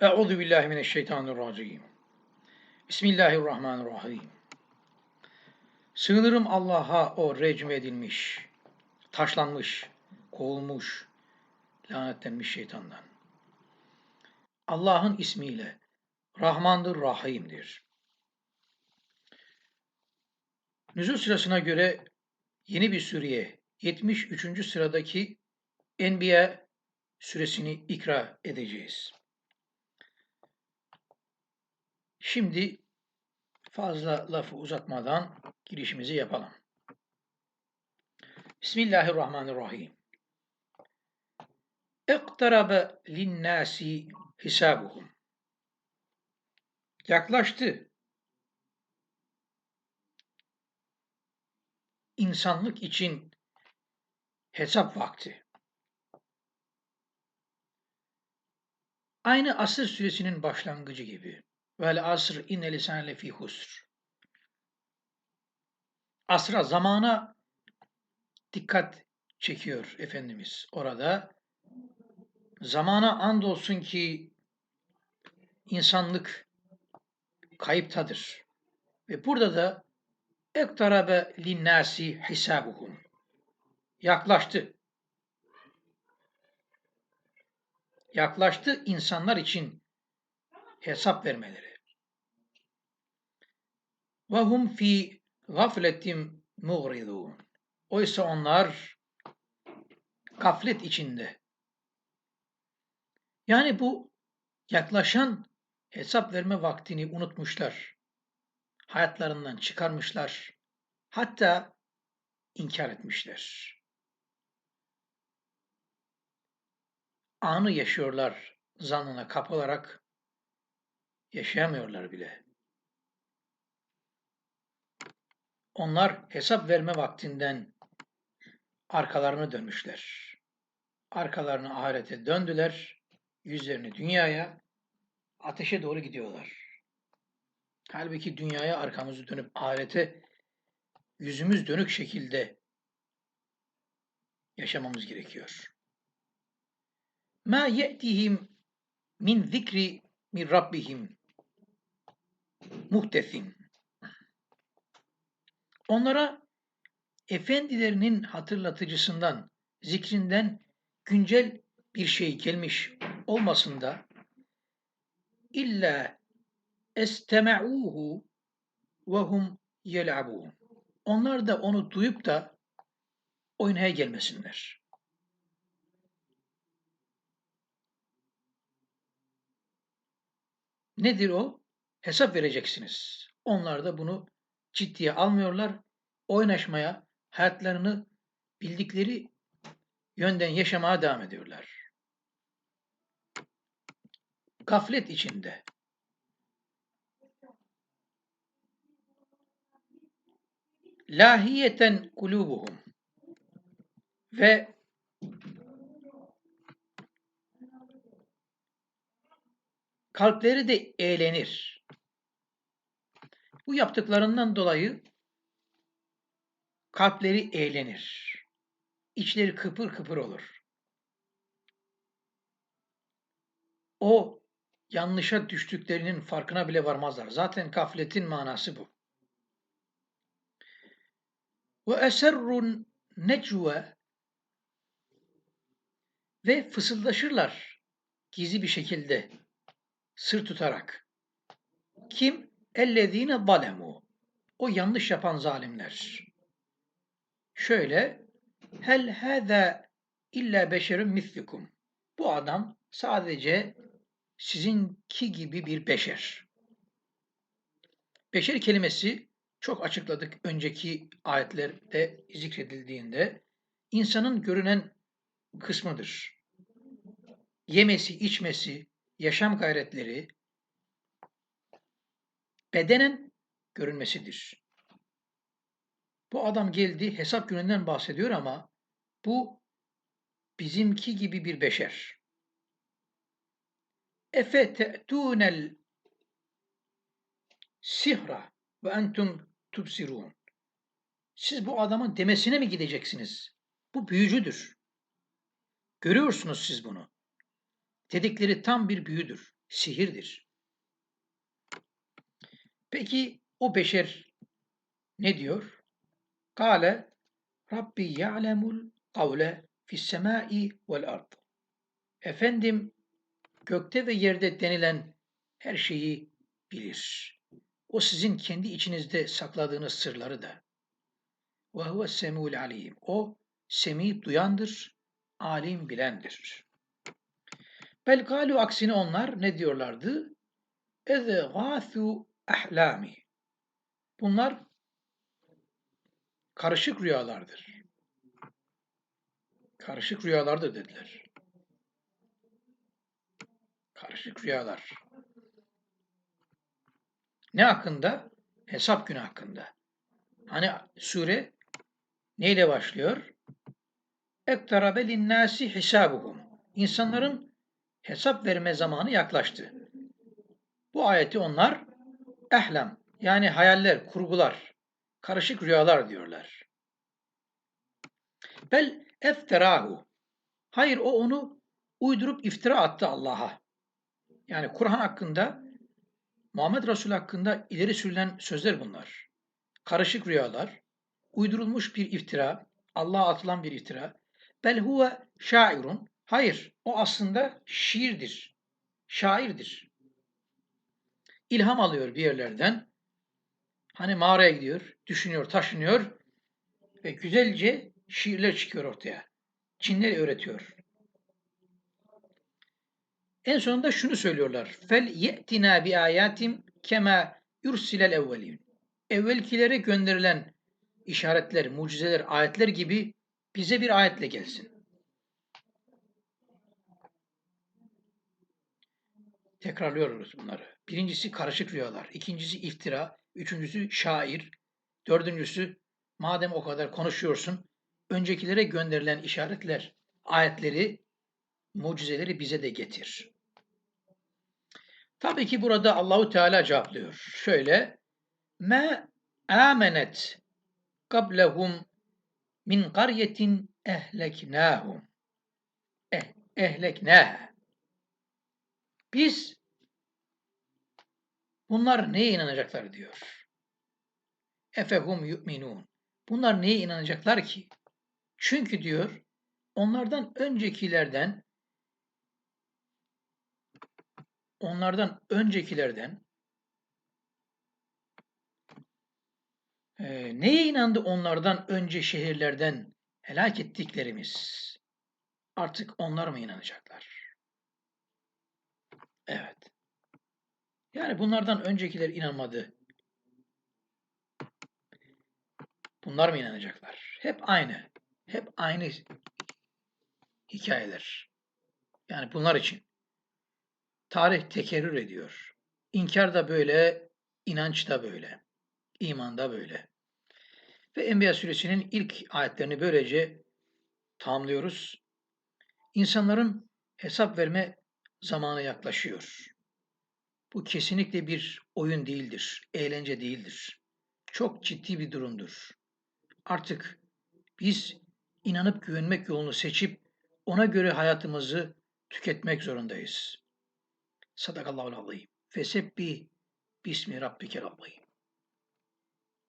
Euzu billahi mineşşeytanirracim. Bismillahirrahmanirrahim. Sığınırım Allah'a o recm edilmiş, taşlanmış, kovulmuş, lanetlenmiş şeytandan. Allah'ın ismiyle Rahmandır, Rahim'dir. Nüzul sırasına göre yeni bir süreye 73. sıradaki Enbiya süresini ikra edeceğiz. Şimdi fazla lafı uzatmadan girişimizi yapalım. Bismillahirrahmanirrahim. اقترب linnâsi hisabuhum. Yaklaştı. İnsanlık için hesap vakti. Aynı asır süresinin başlangıcı gibi. Vel asr inne lisan lefi husr. Asra, zamana dikkat çekiyor Efendimiz orada. Zamana andolsun ki insanlık kayıptadır. Ve burada da ektarabe linnâsi hisabuhum. Yaklaştı. Yaklaştı insanlar için hesap vermeleri. Ve hum fi gafletim muğridun. Oysa onlar gaflet içinde. Yani bu yaklaşan hesap verme vaktini unutmuşlar. Hayatlarından çıkarmışlar. Hatta inkar etmişler. Anı yaşıyorlar zannına kapılarak yaşayamıyorlar bile. Onlar hesap verme vaktinden arkalarını dönmüşler. Arkalarını ahirete döndüler, yüzlerini dünyaya, ateşe doğru gidiyorlar. Halbuki dünyaya arkamızı dönüp ahirete yüzümüz dönük şekilde yaşamamız gerekiyor. Ma ye'tihim min zikri min rabbihim muhtesin. Onlara efendilerinin hatırlatıcısından, zikrinden güncel bir şey gelmiş olmasında illa estema'uhu ve hum yel'abun. Onlar da onu duyup da oynaya gelmesinler. Nedir o? Hesap vereceksiniz. Onlar da bunu ciddiye almıyorlar. Oynaşmaya, hayatlarını bildikleri yönden yaşamaya devam ediyorlar. Gaflet içinde. Lahiyeten kulubuhum ve kalpleri de eğlenir. Bu yaptıklarından dolayı kalpleri eğlenir. İçleri kıpır kıpır olur. O yanlışa düştüklerinin farkına bile varmazlar. Zaten gafletin manası bu. Ve eserrun necve ve fısıldaşırlar gizli bir şekilde sır tutarak. Kim? Ellezine zalemu. O yanlış yapan zalimler. Şöyle hel hâzâ illa beşerun mislukum. Bu adam sadece sizinki gibi bir beşer. Beşer kelimesi çok açıkladık önceki ayetlerde zikredildiğinde insanın görünen kısmıdır. Yemesi, içmesi, yaşam gayretleri, bedenen görünmesidir. Bu adam geldi hesap gününden bahsediyor ama bu bizimki gibi bir beşer. Efe te'tûnel sihra ve entum tubsirun. Siz bu adamın demesine mi gideceksiniz? Bu büyücüdür. Görüyorsunuz siz bunu. Dedikleri tam bir büyüdür. sihirdir. Peki o beşer ne diyor? Kale Rabbi ya'lemul kavle fis semai vel ard. Efendim gökte ve yerde denilen her şeyi bilir. O sizin kendi içinizde sakladığınız sırları da. Ve huve semul alim. O semi duyandır, alim bilendir. Bel galu aksine onlar ne diyorlardı? Eze gâthu ahlami. Bunlar karışık rüyalardır. Karışık rüyalardır dediler. Karışık rüyalar. Ne hakkında? Hesap günü hakkında. Hani sure neyle başlıyor? Ektarabe linnâsi hisabuhum. İnsanların hesap verme zamanı yaklaştı. Bu ayeti onlar ehlem yani hayaller, kurgular, karışık rüyalar diyorlar. Bel efterahu. Hayır o onu uydurup iftira attı Allah'a. Yani Kur'an hakkında, Muhammed Resul hakkında ileri sürülen sözler bunlar. Karışık rüyalar, uydurulmuş bir iftira, Allah'a atılan bir iftira. Bel huve şairun. Hayır, o aslında şiirdir, şairdir. İlham alıyor bir yerlerden. Hani mağaraya gidiyor, düşünüyor, taşınıyor ve güzelce şiirler çıkıyor ortaya. Cinler öğretiyor. En sonunda şunu söylüyorlar. Fel ye'tina bi ayatim kema yursilel evvelin. Evvelkilere gönderilen işaretler, mucizeler, ayetler gibi bize bir ayetle gelsin. Tekrarlıyoruz bunları. Birincisi karışık rüyalar, ikincisi iftira, üçüncüsü şair, dördüncüsü madem o kadar konuşuyorsun, öncekilere gönderilen işaretler, ayetleri, mucizeleri bize de getir. Tabii ki burada Allahu Teala cevaplıyor. Şöyle: "Me amenet qablehum min qaryetin ehleknahum." Eh, ehleknâ. Biz bunlar neye inanacaklar diyor. Efehum yu'minun. Bunlar neye inanacaklar ki? Çünkü diyor onlardan öncekilerden onlardan öncekilerden e, neye inandı onlardan önce şehirlerden helak ettiklerimiz? Artık onlar mı inanacaklar? Evet. Yani bunlardan öncekiler inanmadı. Bunlar mı inanacaklar? Hep aynı. Hep aynı hikayeler. Yani bunlar için. Tarih tekerrür ediyor. İnkar da böyle, inanç da böyle. iman da böyle. Ve Enbiya suresinin ilk ayetlerini böylece tamamlıyoruz. İnsanların hesap verme zamanı yaklaşıyor. Bu kesinlikle bir oyun değildir, eğlence değildir. Çok ciddi bir durumdur. Artık biz inanıp güvenmek yolunu seçip ona göre hayatımızı tüketmek zorundayız. Sadakallahul azim. Fesebbi bismi rabbikel azim.